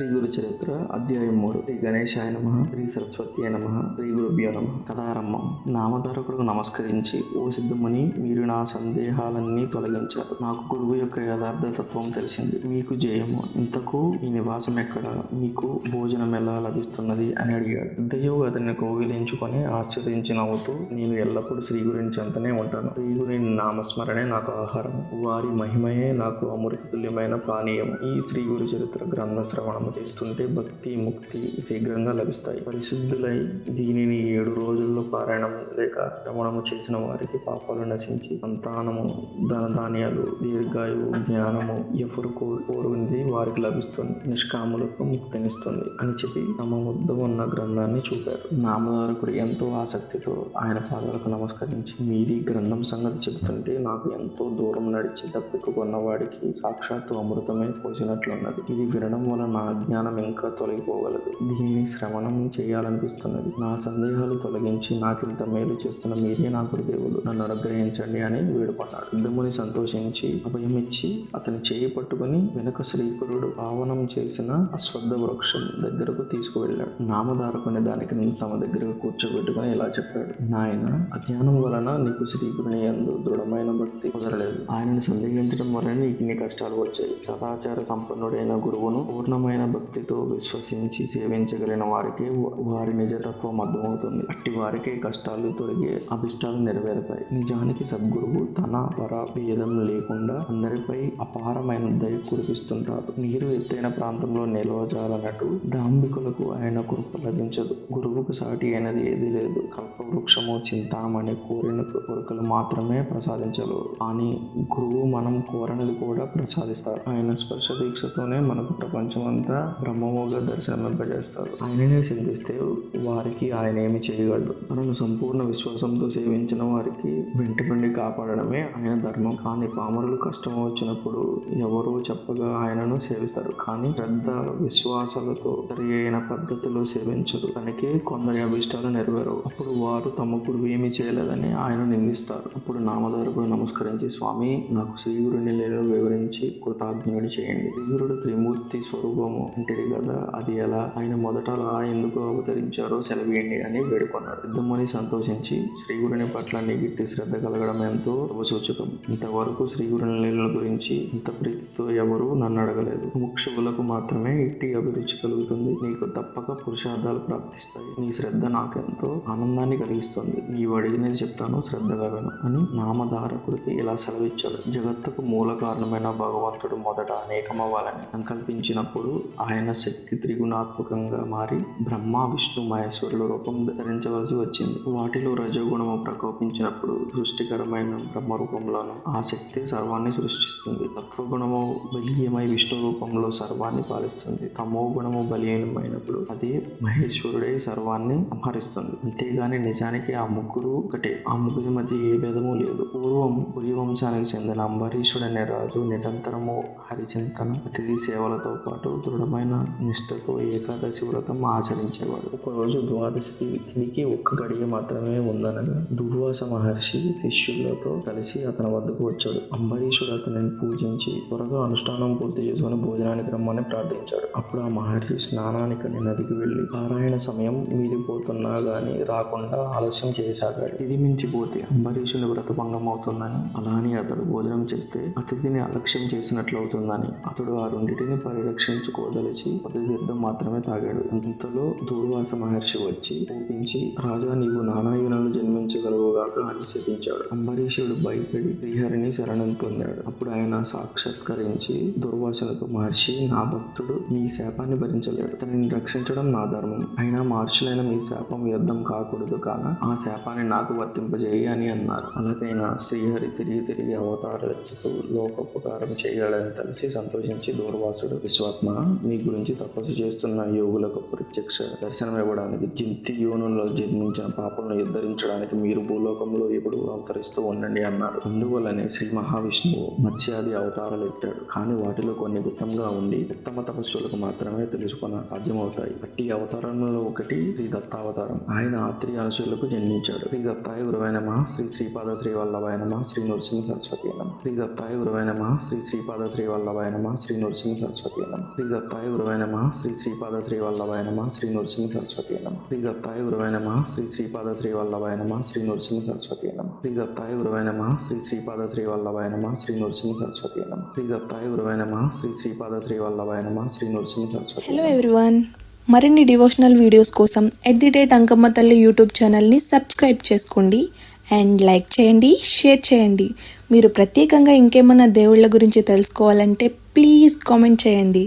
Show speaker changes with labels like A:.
A: శ్రీ గురు చరిత్ర అధ్యాయం మూడు. శ్రీ గణేశాయ నమ శ్రీ సరస్వతి నమ శ్రీ గురుభ్యో నమ. కథారంభం. నామధారకుడు నమస్కరించి ఓ సిద్ధమని మీరు నా సందేహాలన్నీ తొలగించారు. నాకు గురువు యొక్క యథార్థ తత్వం తెలిసింది. మీకు జయము. ఇంతకు ఈ నివాసం ఎక్కడ? మీకు భోజనం ఎలా లభిస్తున్నది? అని అడిగాడు. సిద్ధయ్యో అతన్ని కోగిలించుకొని ఆశ్చర్యించి నవ్వుతూ నేను ఎల్లప్పుడూ శ్రీ గురించి అంతనే ఉంటాను. శ్రీ గురి నామస్మరణే నాకు ఆహారం వారి మహిమయే నాకు అమృతతుల్యమైన పానీయం ఈ శ్రీ గురు చరిత్ర గ్రంథ శ్రవణం చేస్తుంటే భక్తి ముక్తి శీఘ్రంగా లభిస్తాయి. పరిశుద్ధులై దీనిని ఏడు రోజుల్లో పారాయణం లేక రమణము చేసిన వారికి పాపాలు నశించి సంతానము ధనధాన్యాలు దీర్ఘాయువు జ్ఞానము ఎవరు కోరుకుంది వారికి లభిస్తుంది. నిష్కాములకు ముక్తినిస్తుంది అని చెప్పి తమ వద్ద ఉన్న గ్రంథాన్ని చూపారు. నామధారకుడు ఎంతో ఆసక్తితో ఆయన పాదాలకు నమస్కరించి మీది గ్రంథం సంగతి చెబుతుంటే నాకు ఎంతో దూరం నడిచి తప్పికొన్న వాడికి సాక్షాత్తు అమృతమే పోసినట్లున్నది. ఇది వినడం వల్ల నా అజ్ఞానం ఇంకా తొలగిపోగలదు. దీన్ని శ్రవణం చేయాలనిపిస్తున్నది. నా సందేహాలు తొలగించి నాకింత మేలు చేస్తున్న మీరే నా గురుదేవులు నన్ను అనుగ్రహించండి అని వేడుకున్నాడు యుద్ధముని సంతోషించి అభయం ఇచ్చి అతని చేయి పట్టుకుని వెనుక శ్రీకురుడు పావనం చేసిన అశ్వద్ధ వృక్షం దగ్గరకు తీసుకువెళ్ళాడు. నామధారకునే దానికి తమ దగ్గరకు కూర్చోబెట్టుకుని ఇలా చెప్పాడు. నాయన అజ్ఞానం వలన నీకు శ్రీకురుని ఎందు దృఢమైన భక్తి కుదరలేదు. ఆయనను సందేహించడం వలన నీకు ఇన్ని కష్టాలు వచ్చాయి. సదాచార సంపన్నుడైన గురువును పూర్ణమైన భక్తితో విశ్వసించి సేవించగలిగిన వారికి వారి నిజతత్వం అర్థమవుతుంది. అట్టి వారికి కష్టాలు తొలగి అభిష్టాలు నెరవేరుతాయి. నిజానికి సద్గురువు తన పర భేదం లేకుండా అందరిపై అపారమైన దయ కురిపిస్తుంటారు నీరు ఎత్తైన ప్రాంతంలో నిలవజాలన్నట్టు దాంబికులకు ఆయన కృప లభించదు. గురువుకు సాటి అయినది ఏది లేదు. కల్పవృక్షము చింతామణి కోరిన కోరికలు మాత్రమే ప్రసాదించరు కానీ గురువు మనం కోరనిది కూడా ప్రసాదిస్తారు. ఆయన స్పర్శ దీక్షతోనే మనకు ప్రపంచం అంతా బ్రహ్మముగా దర్శనమింపజేస్తారు ఆయననే సేవిస్తే వారికి ఆయన ఏమి చేయగలడు? మనను సంపూర్ణ విశ్వాసంతో సేవించిన వారికి వెంటపండి కాపాడడమే ఆయన ధర్మం. కానీ పామరులు కష్టం వచ్చినప్పుడు ఎవరో చెప్పగా ఆయనను సేవిస్తారు. కానీ శ్రద్ధ విశ్వాసాలతో సరి అయిన పద్ధతిలో సేవించరు. తనకే కొందరి అభిష్టాలు నెరవేరవు. అప్పుడు వారు తమ గురువు ఏమీ చేయలేదని ఆయన నిందిస్తారు. అప్పుడు నామధారకుడు నమస్కరించి స్వామి నాకు శ్రీగురుని లేలో వివరించి కృతజ్ఞుడి చేయండి. శ్రీగురుడు త్రిమూర్తి స్వరూపము అంటే కదా అది ఎలా ఆయన మొదట అలా ఎందుకు అవతరించారో సెలవేయండి అని వేడుకున్నారు. యుద్ధమని సంతోషించి శ్రీగురుని పట్ల నిగిట్టి శ్రద్ధ కలగడం ఎంతో శుభసూచకం. ఇంతవరకు శ్రీగురుని గురించి ఇంత ప్రీతితో ఎవరు నన్ను అడగలేదు. ముక్షువులకు మాత్రమే ఇట్టి అభిరుచి కలుగుతుంది. నీకు తప్పక పురుషార్థాలు ప్రాప్తిస్తాయి. నీ శ్రద్ధ నాకెంతో ఆనందాన్ని కలిగిస్తుంది. నీవు అడిగినది చెప్తాను శ్రద్ధగా విను అని నామధారకుడికి ఇలా సెలవిచ్చాడు. జగత్తుకు మూల కారణమైన భగవంతుడు మొదట అనేకమవ్వాలని సంకల్పించినప్పుడు ఆయన శక్తి త్రిగుణాత్మకంగా మారి బ్రహ్మ విష్ణు మహేశ్వరుల రూపం ధరించవలసి వచ్చింది. వాటిలో రజోగుణము ప్రకోపించినప్పుడు సృష్టికరమైన బ్రహ్మ రూపంలోను ఆ శక్తి సర్వాన్ని సృష్టిస్తుంది. తత్వగుణము బలీయమై విష్ణు రూపంలో సర్వాన్ని పాలిస్తుంది. తమో గుణము బలీయమైనప్పుడు అది మహేశ్వరుడే సర్వాన్ని సంహరిస్తుంది. అంతేగాని నిజానికి ఆ ముగ్గురు ఒకటే. ఆ ముగ్గురి మధ్య ఏ భేదము లేదు. పూర్వం పురి వంశానికి చెందిన అంబరీషుడు అనే రాజు నిరంతరము హరిచింతన అతిథి సేవలతో పాటు దృఢమైన నిష్ఠతో ఏకాదశి వ్రతం ఆచరించేవాడు. ఒకరోజు ద్వాదశి తిథికి ఒక్క గడియ మాత్రమే ఉందనగా దుర్వాస మహర్షి శిష్యులతో కలిసి అతని వద్దకు వచ్చాడు. అంబరీషుడు అతనిని పూజించి త్వరగా అనుష్ఠానం పూర్తి చేసుకుని భోజనానికి రమ్మని ప్రార్థించాడు. అప్పుడు ఆ మహర్షి స్నానానికి నదికి వెళ్ళి పారాయణ సమయం మీరిపోతున్నా గాని రాకుండా ఆలస్యం చేశాగాడు ఇది మించిపోతే అంబరీషుని వ్రతభంగం అవుతుందని అలానే అతడు భోజనం చేస్తే అతిథిని అలక్ష్యం చేసినట్లు అవుతుందని అతడు ఆ రెండింటిని పరిరక్షించుకో కొద్ది తీర్థం మాత్రమే తాగాడు. ఇంతలో దూర్వాస మహర్షి వచ్చి ఊపించి రాజా నీవు నానాయునాలు జన్మించగలవుగాక అని శపించాడు. అంబరీషుడు భయపడి శ్రీహరిని శరణం పొందాడు. అప్పుడు ఆయన సాక్షాత్కరించి దుర్వాసనతో మహర్షి నా భక్తుడు మీ శాపాన్ని భరించలేడు. అతనిని రక్షించడం నా ధర్మం. అయినా మహర్షులైన మీ శాపం వ్యర్థం కాకూడదు కాన ఆ శాపాన్ని నాకు వర్తింపజేయి అని అన్నారు. అలాగైనా శ్రీహరి తిరిగి తిరిగి అవతారతూ లోకోపకారం చేయాలని తెలిసి సంతోషించి దూర్వాసుడు విశ్వాత్మ మీ గురించి తపస్సు చేస్తున్న యోగులకు ప్రత్యక్ష దర్శనం ఇవ్వడానికి జింతి యోనులో జన్మించిన పాపలను ఉద్ధరించడానికి మీరు భూలోకంలో ఎప్పుడు అవతరిస్తూ ఉండండి అన్నారు అందువల్లనే శ్రీ మహావిష్ణువు మత్స్యాది అవతారాలు ఎత్తాడు. కానీ వాటిలో కొన్ని గుప్తంగా ఉండి ఉత్తమ తపస్సులకు మాత్రమే తెలుసుకున్న సాధ్యమవుతాయి. అట్టి అవతారంలో ఒకటి శ్రీ దత్తావతారం. ఆయన ఆత్రి అనుసులకు జన్మించాడు. శ్రీ దత్తాయ గురువైన శ్రీ శ్రీపాద శ్రీ వల్లభాయ శ్రీ నృసింహ సరస్వతి నమ. శ్రీ దత్తాయ గురువైన శ్రీ శ్రీపాద శ్రీ వల్లభాయ శ్రీ నృసింహ సరస్వతి నమ. శ్రీ దత్త దత్తాయ గురువై నమ శ్రీ శ్రీపాద శ్రీ వల్లభాయ నమ శ్రీ నృసింహ సరస్వతి నమ శ్రీ దత్తాయ గురువై నమ శ్రీ శ్రీపాద శ్రీ వల్లభాయ నమ శ్రీ నృసింహ సరస్వతి నమ శ్రీ దత్తాయ గురువై నమ శ్రీ శ్రీపాద శ్రీ వల్లభాయ నమ శ్రీ నృసింహ సరస్వతి నమ శ్రీ దత్తాయ గురువై నమ శ్రీ శ్రీపాద శ్రీ వల్లభాయ నమ శ్రీ నృసింహ సరస్వతి
B: హలో ఎవ్రీవన్ మరిన్ని డివోషనల్ వీడియోస్ కోసం at the date Ankamma Thalli YouTube ఛానల్ని సబ్స్క్రైబ్ చేసుకోండి అండ్ లైక్ చేయండి షేర్ చేయండి మీరు ప్రత్యేకంగా ఇంకేమన్నా దేవుళ్ళ గురించి తెలుసుకోవాలంటే ప్లీజ్ కామెంట్ చేయండి